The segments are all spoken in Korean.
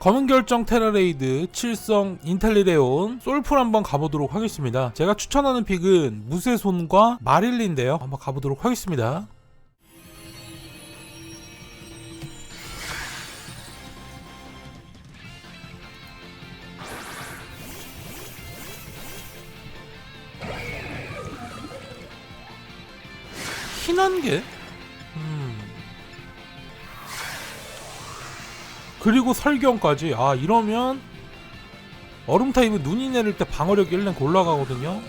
검은 결정 테라레이드 7성 인텔리레온 솔풀 한번 가보도록 하겠습니다. 제가 추천하는 픽은 무쇠 손과 마릴리인데요. 한번 가보도록 하겠습니다. 개? 그리고 설경까지. 아, 이러면 얼음 타입은 눈이 내릴 때 방어력이 1랭 올라가거든요.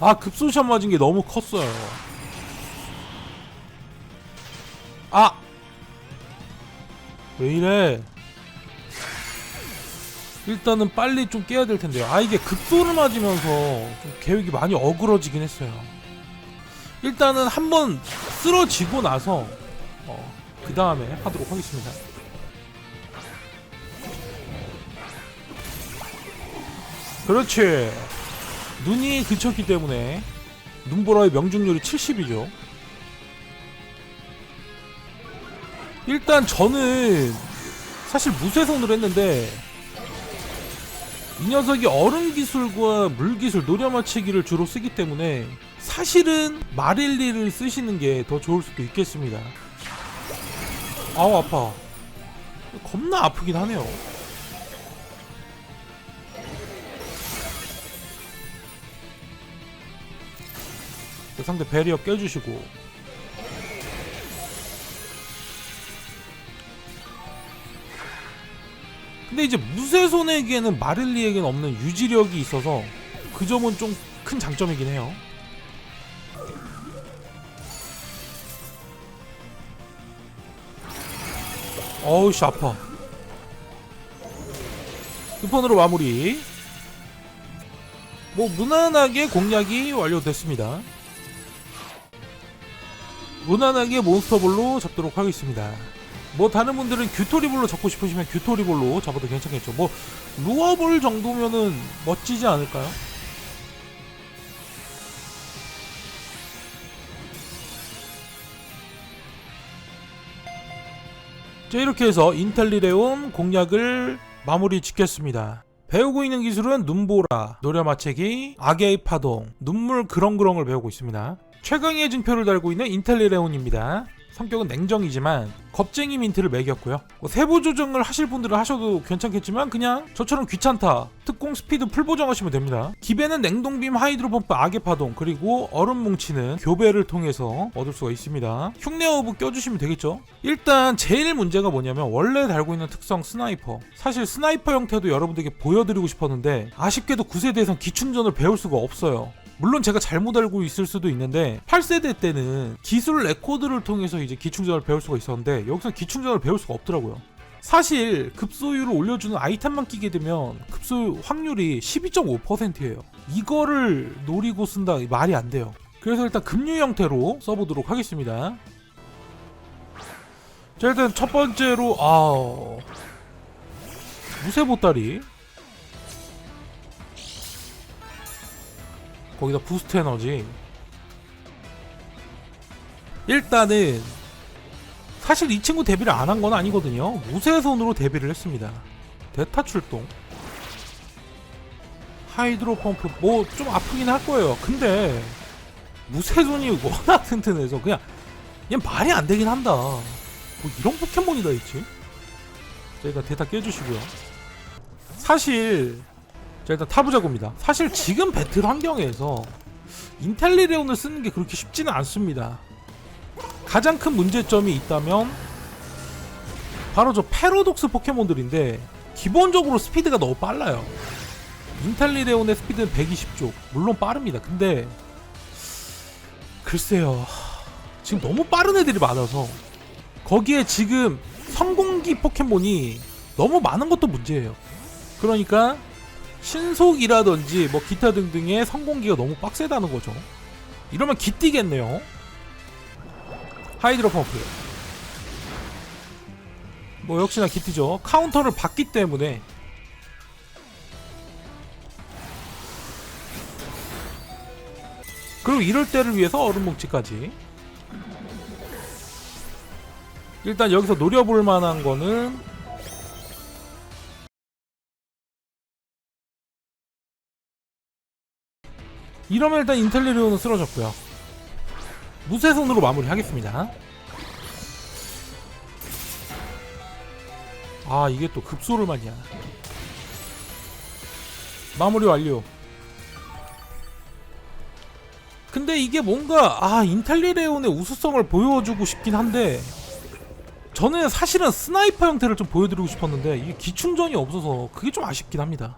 아, 급소샷 맞은 게 너무 컸어요. 아! 왜 이래? 일단은 빨리 좀 깨야 될 텐데요. 아, 이게 급소를 맞으면서 좀 계획이 많이 어그러지긴 했어요. 일단은 한번 쓰러지고 나서 어, 그 다음에 하도록 하겠습니다. 그렇지. 눈이 그쳤기 때문에 눈보라의 명중률이 70이죠. 일단 저는 사실 무쇠손으로 했는데 이 녀석이 얼음 기술과 물 기술, 노려 맞추기를 주로 쓰기 때문에 사실은 마릴리를 쓰시는 게 더 좋을 수도 있겠습니다. 아우 아파. 겁나 아프긴 하네요. 그 상대 베리어 껴주시고 근데 이제 무쇠손에게는 마릴리에게는 없는 유지력이 있어서 그 점은 좀 큰 장점이긴 해요. 어우씨 아파. 끝판으로 마무리. 뭐 무난하게 공략이 완료됐습니다. 무난하게 몬스터볼로 잡도록 하겠습니다. 뭐 다른 분들은 규토리볼로 잡고 싶으시면 규토리볼로 잡아도 괜찮겠죠. 뭐 루어볼 정도면은 멋지지 않을까요? 자 이렇게 해서 인텔리레온 공략을 마무리 짓겠습니다. 배우고 있는 기술은 눈보라, 노려맞추기, 악의 파동, 눈물 그렁그렁을 배우고 있습니다. 최강의 증표를 달고 있는 인텔리레온입니다. 성격은 냉정이지만 겁쟁이 민트를 매겼고요. 뭐 세부 조정을 하실 분들은 하셔도 괜찮겠지만 그냥 저처럼 귀찮다. 특공 스피드 풀 보정하시면 됩니다. 기배는 냉동빔 하이드로 펌프 악의 파동 그리고 얼음 뭉치는 교배를 통해서 얻을 수가 있습니다. 흉내 어부 껴주시면 되겠죠. 일단 제일 문제가 뭐냐면 원래 달고 있는 특성 스나이퍼. 사실 스나이퍼 형태도 여러분들에게 보여드리고 싶었는데 아쉽게도 9세대에선 기충전을 배울 수가 없어요. 물론 제가 잘못 알고 있을 수도 있는데 8세대 때는 기술 레코드를 통해서 이제 기충전을 배울 수가 있었는데 여기서 기충전을 배울 수가 없더라고요. 사실 급소율을 올려주는 아이템만 끼게 되면 급소 확률이 12.5%예요. 이거를 노리고 쓴다 말이 안 돼요. 그래서 일단 급류 형태로 써보도록 하겠습니다. 자 일단 첫 번째로 아 무쇠 보따리 거기다 부스트 에너지. 일단은 사실 이 친구 데뷔를 안 한 건 아니거든요. 무쇠손으로 데뷔를 했습니다. 대타 출동. 하이드로 펌프 뭐 좀 아프긴 할 거예요. 근데 무쇠손이 워낙 튼튼해서 그냥 얘 말이 안 되긴 한다. 뭐 이런 포켓몬이 다 있지? 자 일단 대타 깨주시고요. 사실 자 일단 타부자고입니다. 사실 지금 배틀 환경에서 인텔리레온을 쓰는 게 그렇게 쉽지는 않습니다. 가장 큰 문제점이 있다면 바로 저 패러독스 포켓몬들인데 기본적으로 스피드가 너무 빨라요. 인텔리레온의 스피드는 120쪽 물론 빠릅니다. 근데 글쎄요 지금 너무 빠른 애들이 많아서 거기에 지금 성공기 포켓몬이 너무 많은 것도 문제예요. 그러니까 신속이라든지 뭐 기타 등등의 성공기가 너무 빡세다는 거죠. 이러면 기뛰겠네요. 하이드로 펌프. 뭐 역시나 기티죠. 카운터를 받기 때문에 그리고 이럴 때를 위해서 얼음 뭉치까지 일단 여기서 노려볼 만한 거는 이러면 일단 인텔리리오는 쓰러졌고요. 무쇠손으로 마무리하겠습니다. 아 이게 또 급소를 맞이야 마무리 완료. 근데 이게 뭔가 아 인텔리레온의 우수성을 보여주고 싶긴 한데 저는 사실은 스나이퍼 형태를 좀 보여드리고 싶었는데 이게 기충전이 없어서 그게 좀 아쉽긴 합니다